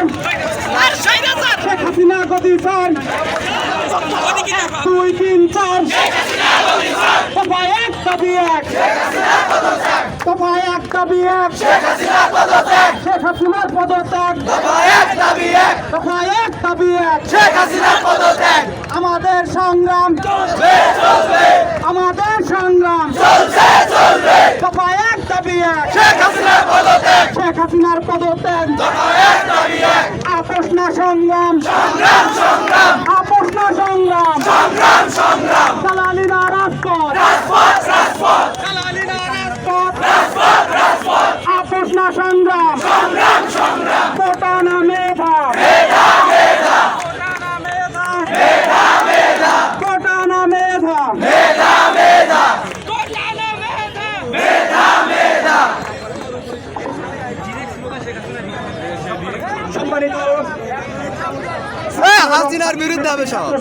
চান। শেখ হাসিনা গদি চান। দুই তিন চার। দফা এক দাবি এক। দফা এক দাবি এক। শেখ হাসিনার পদত্যাগ। দফা এক দাবি এক। আমাদের সংগ্রাম। আমাদের সংগ্রাম। দফা এক দাবি এক। শেখ হাসিনার পদত্যাগ। আপোষ না সংগ্রাম। আপোষ না সংগ্রাম। সংগ্রাম দালালি না রাজপথ। দালালি না রাজপথ। আপোষ না সংগ্রাম। সংগ্রাম সংগ্রাম। কোটা না মেধা। মেধা মেধা। কোটা না মেধা। সম্মানিত হাসিনার বিরুদ্ধে হবে সব।